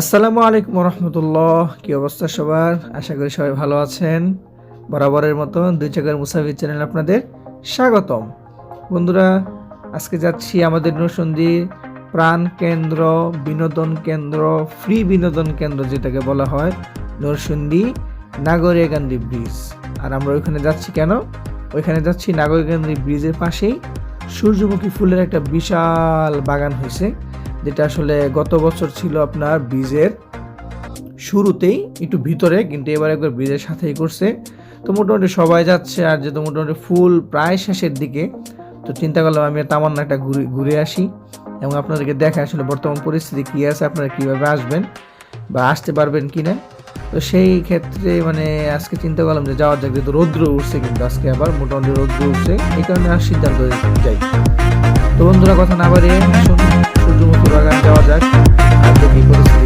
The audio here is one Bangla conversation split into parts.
আসসালামু আলাইকুম রহমতুল্লাহ কি অবস্থা সবার? আশা করি সবাই ভালো আছেন। বরাবরের মতো দুই চাকার মুসাফির চ্যানেল আপনাদের স্বাগতম। বন্ধুরা, আজকে যাচ্ছি আমাদের নসন্দি প্রাণ কেন্দ্র, বিনোদন কেন্দ্র, ফ্রি বিনোদন কেন্দ্র যেটাকে বলা হয়, নরসিংদী নাগরিয়াকান্দি ব্রিজ। আর আমরা ওইখানে যাচ্ছি কেন? ওইখানে যাচ্ছি নাগরিকান্দি ব্রিজের পাশেই সূর্যমুখী ফুলের একটা বিশাল বাগান হয়েছে। যেটা আসলে গত বছর ছিল আপনার ব্রিজের শুরুতেই, একটু ভিতরে, কিন্তু এবার একবার ব্রিজের সাথেই করছে। তো মোটামুটি সবাই যাচ্ছে, আর যেহেতু মোটামুটি ফুল প্রায় শেষের দিকে, তো চিন্তা করলাম আমি আর তামান্না একটা ঘুরে ঘুরে আসি এবং আপনাদেরকে দেখা আসলে বর্তমান পরিস্থিতি কী আছে, আপনারা কীভাবে আসবেন বা আসতে পারবেন কি না তো সেই ক্ষেত্রে মানে আজকে চিন্তা করলাম যে যাওয়ার যাক, যেহেতু রৌদ্র উঠছে কিন্তু আজকে আবার মোটামুটি রৌদ্র উঠছে, এই কারণে আর সিদ্ধান্ত যাই তো বন্ধুরা, কথা না বাড়িয়ে সূর্যমুখী বাগান যাওয়া যাক। আর দেখি পরিস্থিতি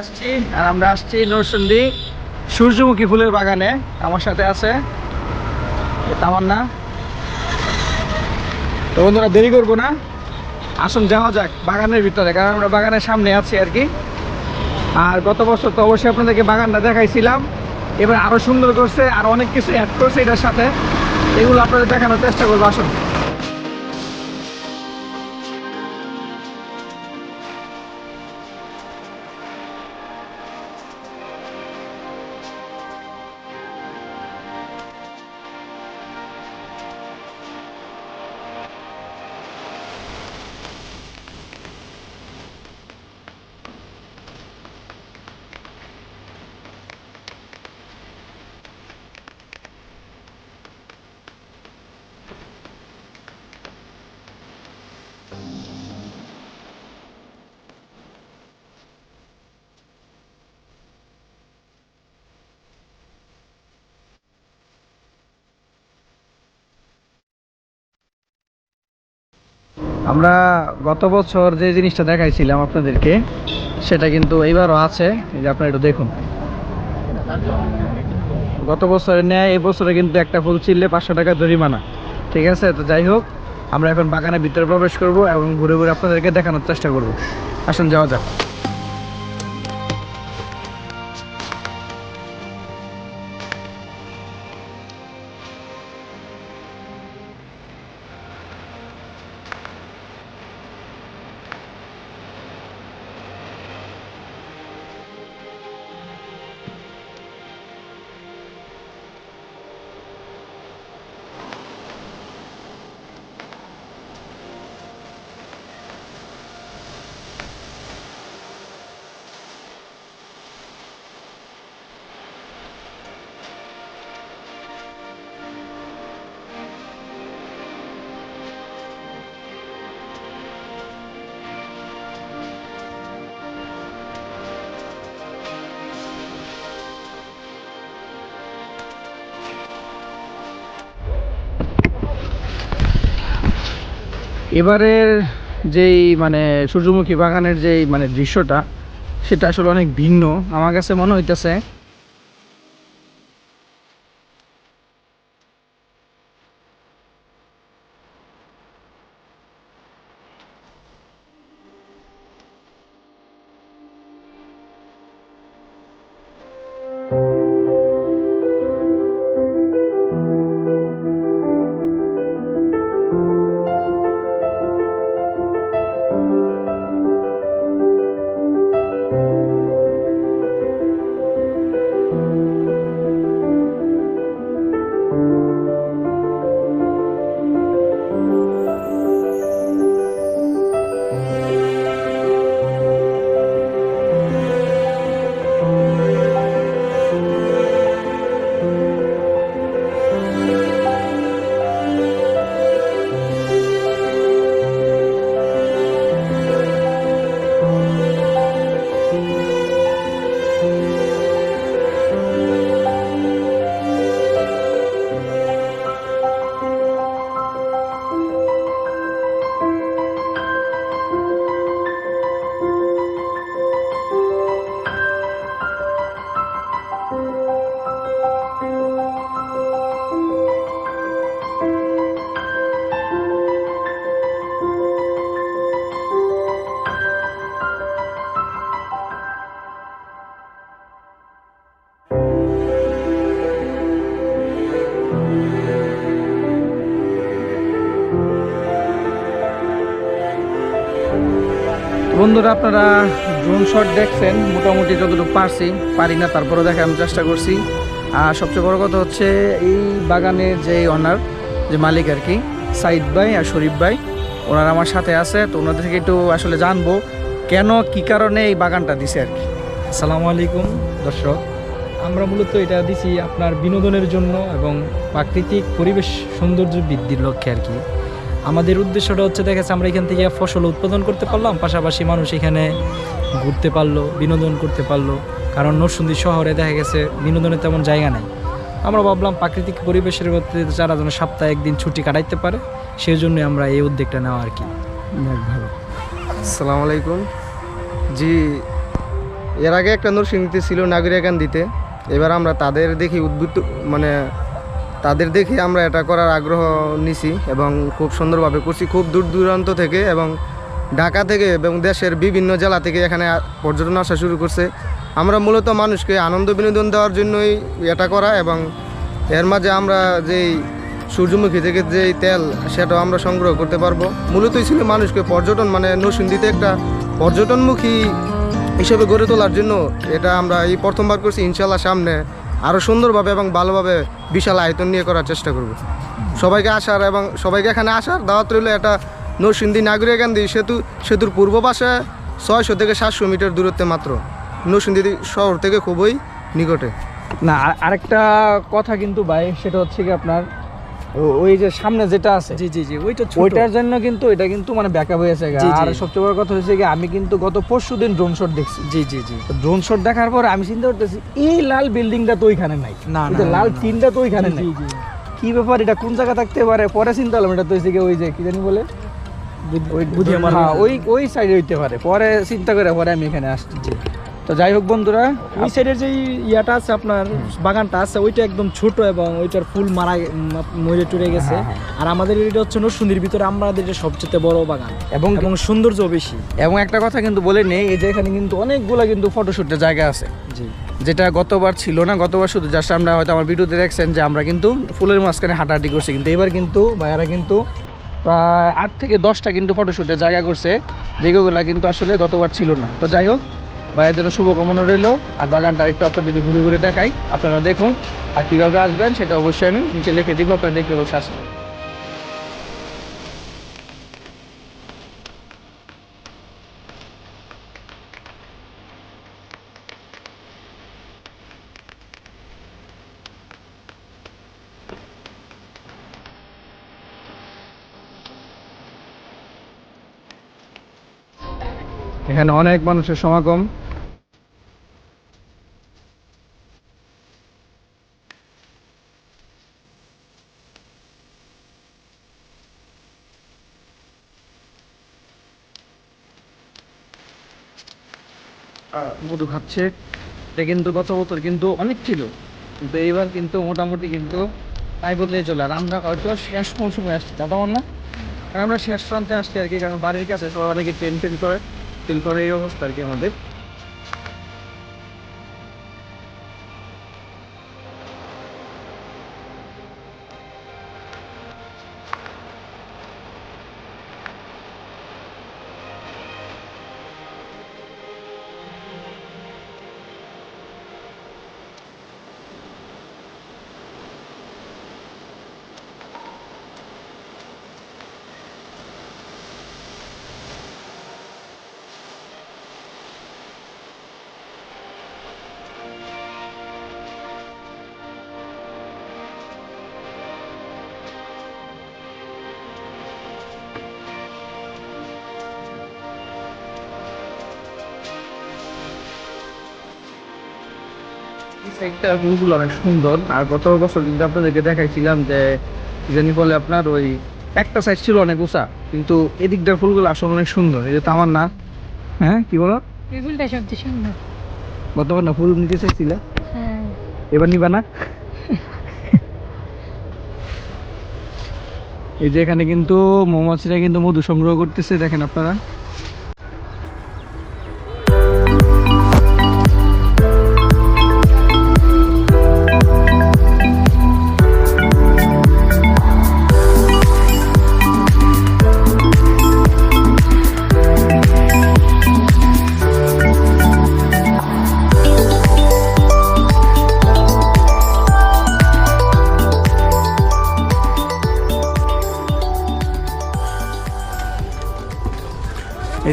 আসছি, আর আমরা আসছি নরসিংদী সূর্যমুখী ফুলের বাগানে। আমার সাথে আছে তামান্না। তো বন্ধুরা, দেরি করব না। আসুন, যাওয়া যাক বাগানের ভিতরে, কারণ আমরা বাগানের সামনে আছি আর কি। আর গত বছর তো অবশ্যই আপনাদেরকে বাগানটা দেখাইছিলাম। এবার আরও সুন্দর করছে, আর অনেক কিছু অ্যাড করছে এটার সাথে। এগুলো আপনাদের দেখানোর চেষ্টা করব, আসুন। আমরা গত বছর যে জিনিসটা দেখাইছিলাম আপনাদেরকে, সেটা কিন্তু এইবারও আছে। এই যে আপনারা একটু দেখুন। গত বছরে নেয় এই বছরে কিন্তু একটা ফুল ছিললে পাঁচশো টাকা জরিমানা। ঠিক আছে? তো যাই হোক, আমরা এখন বাগানের ভিতরে প্রবেশ করব এবং ঘুরে ঘুরে আপনাদেরকে দেখানোর চেষ্টা করব। আসুন, যাওয়া যাক। এবারের যেই মানে সূর্যমুখী বাগানের যেই মানে দৃশ্যটা, সেটা আসলে অনেক ভিন্ন। আমার কাছে মনে হইতেছে বন্ধুরা, আপনারা ড্রোন শট দেখছেন, মোটামুটি যতটুকু পারছি, পারি না তারপরে দেখা আমি চেষ্টা করছি। আর সবচেয়ে বড় কথা হচ্ছে, এই বাগানের যে অনার যে মালিক আর কি, সাইদ ভাই আর শরীফ ভাই, ওনারা আমার সাথে আছে, তো ওনাদের থেকে একটু আসলে জানব, কেন, কি কারণে এই বাগানটা দিছে আর কি। আসসালামু আলাইকুম, দর্শক। আমরা মূলত এটা দিছি আপনার বিনোদনের জন্য এবং প্রাকৃতিক পরিবেশ সৌন্দর্য বৃদ্ধির লক্ষ্যে আর কি। আমাদের উদ্দেশ্যটা হচ্ছে, দেখা যাচ্ছে আমরা এখান থেকে ফসল উৎপাদন করতে পারলাম, পাশাপাশি মানুষ এখানে ঘুরতে পারল, বিনোদন করতে পারল। কারণ নরসিংদী শহরে দেখা গেছে বিনোদনের তেমন জায়গা নাই। আমরা ভাবলাম প্রাকৃতিক পরিবেশের মধ্যে যারা যেন সপ্তাহে একদিন ছুটি কাটাইতে পারে সেই জন্য আমরা এই উদ্যোগটা নেওয়া আর কি। ভালো। আসসালামু আলাইকুম। জি, এর আগে একটা নরসিংদীতে ছিল নাগরিয়া নাগরিকান্দিতে এবার আমরা তাদের দেখি উদ্বুদ্ধ মানে তাদের দেখে আমরা এটা করার আগ্রহ নিছি এবং খুব সুন্দরভাবে করছি। খুব দূর দূরান্ত থেকে এবং ঢাকা থেকে এবং দেশের বিভিন্ন জেলা থেকে এখানে পর্যটন আসা শুরু করছে। আমরা মূলত মানুষকে আনন্দ বিনোদন দেওয়ার জন্যই এটা করা এবং এর মাঝে আমরা যেই সূর্যমুখী থেকে যেই তেল, সেটাও আমরা সংগ্রহ করতে পারব। মূলতই ছিল মানুষকে পর্যটন মানে নরসিংদীতে একটা পর্যটনমুখী হিসেবে গড়ে তোলার জন্য এটা আমরা এই প্রথমবার করছি। ইনশাল্লাহ সামনে আরও সুন্দরভাবে এবং ভালোভাবে বিশাল আয়তন নিয়ে করার চেষ্টা করব। সবাইকে আসার এবং সবাইকে এখানে আসার দাওয়াত রইল এটা নরসিংদী গান্ধী সেতু, সেতুর পূর্ব পাশে ছয়শো থেকে সাতশো মিটার দূরত্বে মাত্র। নরসিংদী শহর থেকে খুবই নিকটে। না আরেকটা কথা কিন্তু ভাই, সেটা হচ্ছে কি আপনার ওই যে সামনে যেটা আছে জি জি জি ওইটা ওইটার জন্য কিন্তু এটা কিন্তু মানে ব্যাকআপ হয়েছে। আর সবচেয়ে বড় কথা হচ্ছে কি আমি কিন্তু গত পরশু দিন ড্রোন শট দেখছি। জি জি জি। ড্রোন শট দেখার পর আমি চিন্তা করতেছি এই লাল বিল্ডিংটা তো ওইখানে নাই। না, না, লাল। টিনটা তো ওইখানে নাই। জি জি। কি ব্যাপার এটা কোন জায়গা থাকতে পারে? পরে চিন্তা করলাম এটা তো হচ্ছে কি ওই যে কি জানি বলে। হ্যাঁ, ওই ওই সাইডে হইতে পারে। পরে চিন্তা করে পরে আমি এখানে আসছি। তো যাই হোক বন্ধুরা ওই সাইডের যে ইয়াটা আছে আপনার বাগানটা আছে ওইটা একদম ছোট এবং ওইটার ফুল মারা মরে টুরে গেছে। হ্যাঁ, আর আমাদের এটা হচ্ছে নরসুন্দির ভিতরে আমাদের এটা সবচেয়ে বড় বাগান এবং এবং সৌন্দর্য বেশি। এবং একটা কথা কিন্তু বলে নেই এই যে এখানে কিন্তু অনেকগুলা কিন্তু ফটোশুটের জায়গা আছে। জি। যেটা গতবার ছিল না গতবার শুধু জাস্ট আমরা হয়তো আমার ভিডিওতে দেখছেন যে আমরা কিন্তু ফুলের মাঝখানে হাঁটাহাঁটি করছি কিন্তু এবার কিন্তু ভাইয়ারা কিন্তু প্রায় আট থেকে দশটা কিন্তু ফটোশুটের জায়গা করছে যেগুলো কিন্তু আসলে গতবার ছিল না। তো যাই হোক জন্য শুভকামনা রইল। আর বাগানটা একটু আপনাদের ঘুরে ঘুরে দেখাই। আপনারা দেখুন, আর কীভাবে আসবেন সেটা অবশ্যই আমি নিচে লিখে দিব, আপনারা দেখে অবশ্যই আসবেন এখানে অনেক মানুষের সমাগম। মধু খাচ্ছে। এটা কিন্তু গত বছর কিন্তু অনেক ছিল। কিন্তু এইবার কিন্তু মোটামুটি কিন্তু তাই বদলে চলে। আর আমরা হয়তো শেষ মৌসুমে আসছি, তা না। আর আমরা শেষ প্রান্তে আসছি আর কি, কারণ বাড়ির কাছে সবাই অনেকে ট্রেন ফেল করে। ফেল করে এই অবস্থা আর কি আমাদের। একটা ফুলগুলো অনেক সুন্দর। আর গত বছর কিন্তু আপনাদেরকে দেখাইছিলাম যে জানি বলে আপনার ওই একটা সাইজ ছিল অনেক উঁচা কিন্তু এদিকটার ফুলগুলো আসলে অনেক সুন্দর। এই যে তামার না? হ্যাঁ কি বলো? এই ফুলটা সবচেয়ে সুন্দর। গতবার না ফুল নিতে চাইছিলে? হ্যাঁ। এবার নিবা না? এই যে এখানে কিন্তু মৌমাছিরা কিন্তু মধু সংগ্রহ করতেছে দেখেন আপনারা।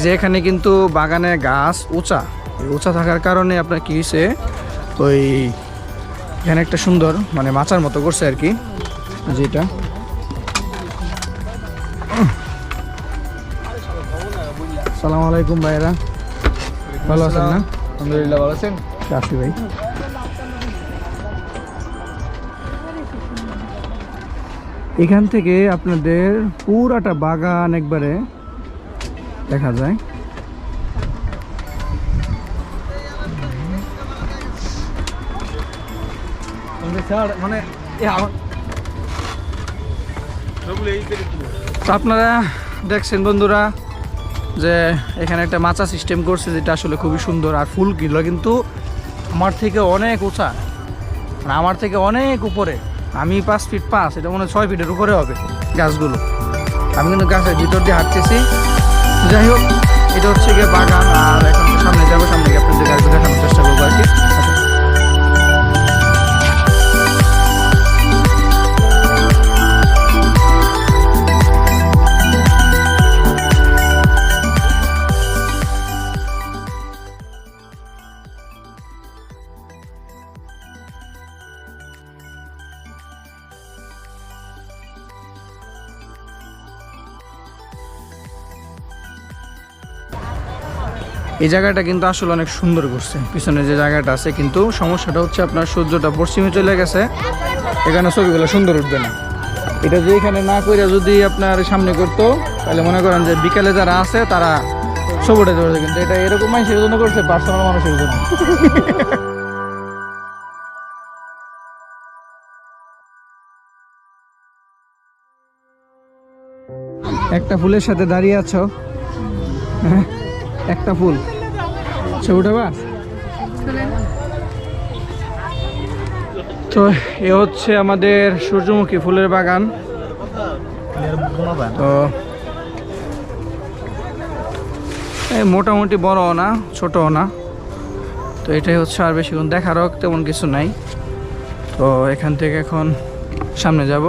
এই যে এখানে কিন্তু বাগানে গাছ উঁচা। উঁচা থাকার কারণে আপনার কি হয়েছে ওই এখানে একটা সুন্দর মানে মাচার মতো করছে আর কি যেটা। সালাম আলাইকুম ভাইরা ভালো আছেন না? আলহামদুলিল্লাহ ভালো আছেন? আসি ভাই। এখান থেকে আপনাদের পুরাটা বাগান একবারে দেখা যায়। মানে তো আপনারা দেখছেন বন্ধুরা যে এখানে একটা মাচা সিস্টেম করছে যেটা আসলে খুবই সুন্দর আর ফুল ফুলগুলো কিন্তু আমার থেকে অনেক উঁচা আর আমার থেকে অনেক উপরে। আমি পাঁচ ফিট পাঁচ এটা মনে হয় ছয় ফিটের উপরে হবে গাছগুলো। আমি কিন্তু গাছের ভিতর দিয়ে হাঁটতেছি। যাই হোক এটা হচ্ছে গিয়ে বাগান আর এখন সামনে যাব এই জায়গাটা কিন্তু আসলে অনেক সুন্দর করছে। পিছনে যে জায়গাটা আছে, কিন্তু সমস্যাটা হচ্ছে আপনার সূর্যটা পশ্চিমে চলে গেছে, এখানে ছবিগুলো সুন্দর উঠবে না। এটা যে এখানে না করে যদি আপনার সামনে করতো, তাহলে মনে করেন যে বিকালে যারা আছে, তারা ছবি উঠাতে পারছে কিন্তু এটা এরকম মানুষের জন্য করছে, পার্সোনাল মানুষের জন্য। একটা ফুলের সাথে দাঁড়িয়ে আছো? হ্যাঁ? একটা ফুল। ছবি উঠাবা? তো এ হচ্ছে আমাদের সূর্যমুখী ফুলের বাগান। তো এই মোটামুটি বড়ও না, ছোটও না। তো এটাই হচ্ছে আর বেশিক্ষণ দেখারও তেমন কিছু নাই। তো এখান থেকে এখন সামনে যাব।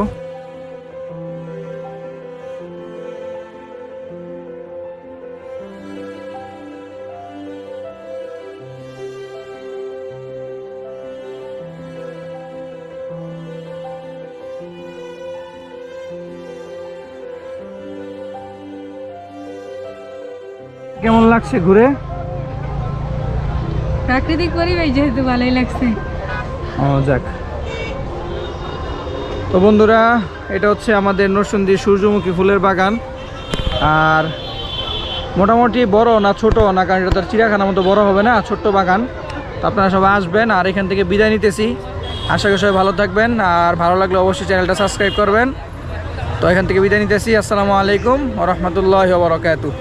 কেমন লাগছে ঘুরে? প্রাকৃতিক পরিবেশ যেহেতু ভালোই লাগছে। ও যাক। তো বন্ধুরা এটা হচ্ছে আমাদের নরসিংদী সূর্যমুখী ফুলের বাগান। আর মোটামুটি বড় না ছোট না কারণ এটা তো চিড়িয়াখানার মতো বড় হবে না ছোট্ট বাগান। তো আপনারা সবাই আসবেন আর এখান থেকে বিদায় নিতেছি। আশা করি সবাই ভালো থাকবেন আর ভালো লাগলে অবশ্যই চ্যানেলটা সাবস্ক্রাইব করবেন। তো এখান থেকে বিদায় নিতেছি। আসসালামু আলাইকুম রহমতুল্লাহ বরকাতু